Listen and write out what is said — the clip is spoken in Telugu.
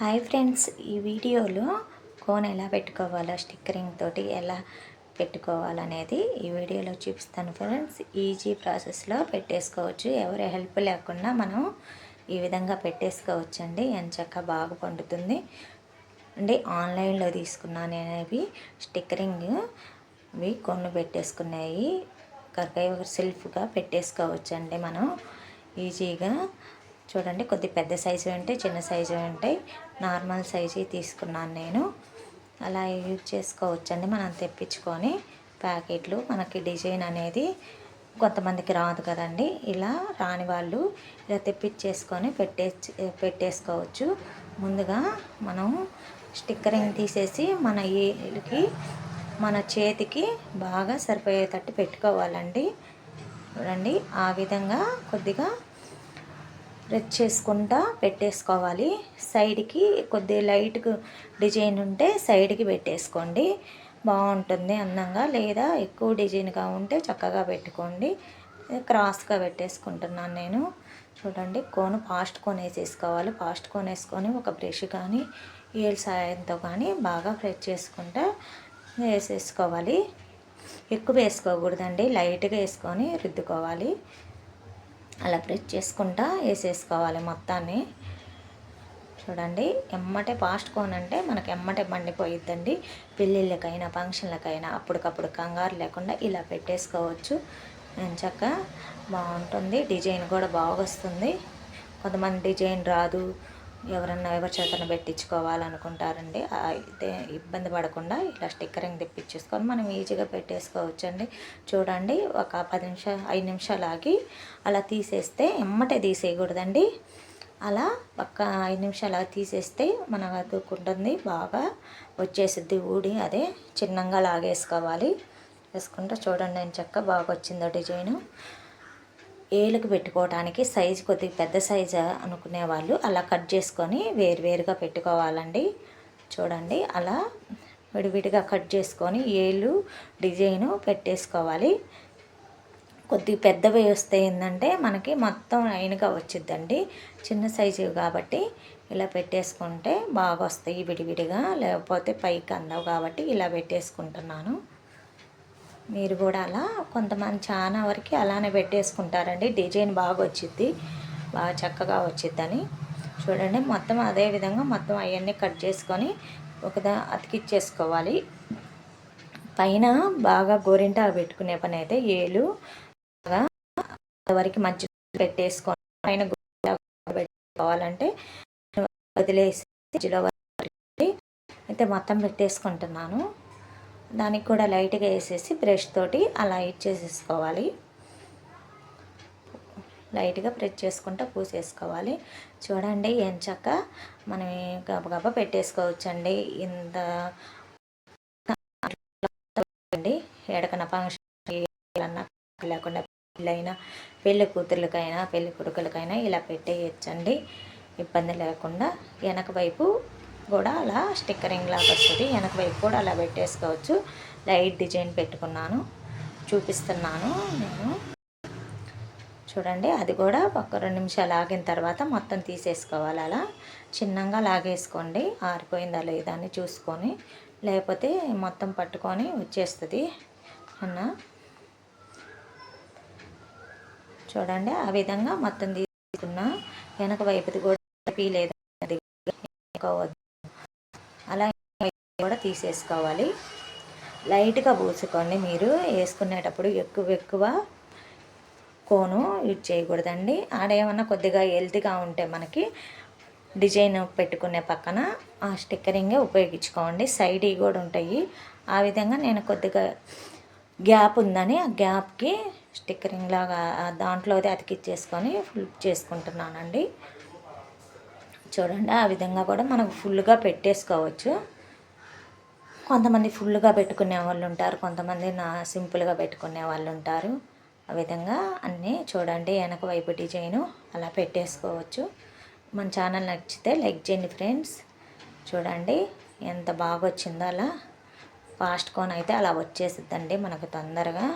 హాయ్ ఫ్రెండ్స్ ఈ వీడియోలో కోన్ ఎలా పెట్టుకోవాలో స్టిక్కరింగ్ తోటి ఎలా పెట్టుకోవాలనేది ఈ వీడియోలో చూపిస్తాను ఫ్రెండ్స్. ఈజీ ప్రాసెస్లో పెట్టేసుకోవచ్చు. ఎవరి హెల్ప్ లేకుండా మనం ఈ విధంగా పెట్టేసుకోవచ్చు అండి ఎంచక్క బాగా పండుతుంది. అండి ఆన్లైన్లో తీసుకున్నాను అనేవి స్టిక్కరింగ్ ఇవి కొన్ని పెట్టేసుకున్నాయి. కరకాయ సెల్ఫ్గా పెట్టేసుకోవచ్చు అండి మనం. ఈజీగా చూడండి కొద్ది పెద్ద సైజు ఉంటాయి చిన్న సైజు ఉంటాయి నార్మల్ సైజు తీసుకున్నాను నేను. అలా యూజ్ చేసుకోవచ్చండి మనం తెప్పించుకొని ప్యాకెట్లు. మనకి డిజైన్ అనేది కొంతమందికి రాదు కదండి. ఇలా రాని వాళ్ళు ఇలా తెప్పించేసుకొని పెట్టే పెట్టేసుకోవచ్చు. ముందుగా మనం స్టిక్కరింగ్ తీసేసి మన ఏలికి మన చేతికి బాగా సరిపోయేటట్టు పెట్టుకోవాలండి. చూడండి ఆ విధంగా కొద్దిగా రెడ్ చేసుకుంటా పెట్టేసుకోవాలి. సైడ్కి కొద్దిగా లైట్ డిజైన్ ఉంటే సైడ్కి పెట్టేసుకోండి. బాగుంటుంది అందంగా లేదా ఎక్కువ డిజైన్గా ఉంటే చక్కగా పెట్టుకోండి. క్రాస్గా పెట్టేసుకుంటున్నాను నేను. చూడండి కోను ఫాస్ట్ కోన్ వేసేసుకోవాలి ఫాస్ట్ కోన్ వేసుకొని ఒక బ్రష్ కానీ ఏల్ సాయంతో కానీ బాగా ఫ్రెష్ చేసుకుంటా వేసేసుకోవాలి. ఎక్కువ వేసుకోకూడదండి. లైట్గా వేసుకొని రుద్దుకోవాలి. అలా ప్రెస్ చేసుకుంటా వేసేసుకోవాలి మొత్తాన్ని. చూడండి ఎమ్మటే ఫాస్ట్ కోన్ అంటే మనకి ఎమ్మటే మండిపోయిద్దండి. పెళ్ళిళ్ళకైనా ఫంక్షన్లకైనా అప్పటికప్పుడు కంగారు లేకుండా ఇలా పెట్టేసుకోవచ్చు. చక్క బాగుంటుంది. డిజైన్ కూడా బాగా వస్తుంది కొంతమంది డిజైన్ రాదు. ఎవరన్నా ఎవరి చేతన పెట్టించుకోవాలనుకుంటారండి అయితే ఇబ్బంది పడకుండా ఇలా స్టిక్కరింగ్ తెప్పించేసుకొని మనం ఈజీగా పెట్టేసుకోవచ్చు అండి చూడండి ఒక పది నిమిషాలు ఐదు నిమిషాలు ఆగి అలా తీసేస్తే ఎమ్మటే తీసేయకూడదండి. అలా ఒక ఐదు నిమిషాలు అలా తీసేస్తే మనకు అతుక్కుంటుంది బాగా వచ్చేసిద్ది ఊడి అదే చిన్నంగా లాగేసుకోవాలి. వేసుకుంటే చూడండి నేను చెక్క బాగా వచ్చిందో డిజైను. ఏలుకు పెట్టుకోవడానికి సైజు కొద్దిగా పెద్ద సైజు అనుకునే వాళ్ళు అలా కట్ చేసుకొని వేరువేరుగా పెట్టుకోవాలండి. చూడండి అలా విడివిడిగా కట్ చేసుకొని ఏలు డిజైను పెట్టేసుకోవాలి. కొద్దిగా పెద్దవి వస్తే ఏంటంటే మనకి మొత్తం లైన్గా వచ్చిద్దండి. చిన్న సైజు కాబట్టి ఇలా పెట్టేసుకుంటే బాగా వస్తాయి విడివిడిగా. లేకపోతే పైకి అందవు కాబట్టి ఇలా పెట్టేసుకుంటున్నాను. మీరు కూడా అలా కొంతమంది చాలా వరకు అలానే పెట్టేసుకుంటారండి. డిజైన్ బాగా వచ్చిద్ది బాగా చక్కగా వచ్చిద్దని. చూడండి మొత్తం అదే విధంగా మొత్తం అవన్నీ కట్ చేసుకొని ఒకదా అతికిచ్చేసుకోవాలి. పైన బాగా గోరింట పెట్టుకునే పని అయితే ఏలు బాగా వరకు మంచి పెట్టేసుకొని పైన పెట్టుకోవాలంటే వదిలేసి అయితే మొత్తం పెట్టేసుకుంటున్నాను. దానికి కూడా లైట్గా వేసేసి బ్రష్ తోటి అలా ఇచ్చేసేసుకోవాలి లైట్గా ప్రెస్ చేసుకుంటూ పూసేసుకోవాలి. చూడండి ఎంచక్క మనం గబగబ పెట్టేసుకోవచ్చండి. ఇంత అండి. ఎడకన ఫంక్షన్ లేకుండా పెళ్ళైనా పెళ్ళి కూతుర్లకైనా పెళ్ళి కొడుకులకైనా ఇలా పెట్టేయచ్చండి. ఇబ్బంది లేకుండా వెనక వైపు కూడా అలా స్టిక్కరింగ్ లాగా వస్తుంది వెనక వైపు కూడా అలా పెట్టేసుకోవచ్చు. లైట్ డిజైన్ పెట్టుకున్నాను. చూపిస్తున్నాను నేను. చూడండి అది కూడా ఒక రెండు నిమిషాలు ఆగిన తర్వాత మొత్తం తీసేసుకోవాలి అలా. చిన్నగా లాగేసుకోండి. ఆరిపోయిందా లేదా అని చూసుకొని లేకపోతే మొత్తం పట్టుకొని వచ్చేస్తుంది అన్న. చూడండి ఆ విధంగా మొత్తం తీసుకున్న. వెనక వైపుది కూడా లేదా. అలాగే కూడా తీసేసుకోవాలి. లైట్గా పూసుకోండి మీరు. వేసుకునేటప్పుడు ఎక్కువ ఎక్కువ కోను యూజ్ చేయకూడదండి. ఆడేమన్నా కొద్దిగా హెల్తీగా ఉంటే మనకి డిజైన్ పెట్టుకునే పక్కన ఆ స్టిక్కరింగే ఉపయోగించుకోండి. సైడ్ కూడా ఉంటాయి. ఆ విధంగా నేను కొద్దిగా గ్యాప్ ఉందని ఆ గ్యాప్కి స్టిక్కరింగ్ లాగా దాంట్లోది అతికిచ్చేసుకొని ఫుల్ చేసుకుంటున్నానండి. చూడండి ఆ విధంగా కూడా మనకు ఫుల్గా పెట్టేసుకోవచ్చు. కొంతమంది ఫుల్గా పెట్టుకునే వాళ్ళు ఉంటారు కొంతమంది నా సింపుల్గా పెట్టుకునే వాళ్ళు ఉంటారు. ఆ విధంగా అన్నీ చూడండి వెనక వైపు డిజైను అలా పెట్టేసుకోవచ్చు. మన ఛానల్ నచ్చితే లైక్ చేయండి ఫ్రెండ్స్. చూడండి ఎంత బాగా వచ్చిందో అలా. ఫాస్ట్ కోన్ అయితే అలా వచ్చేసిద్దండి మనకు తొందరగా.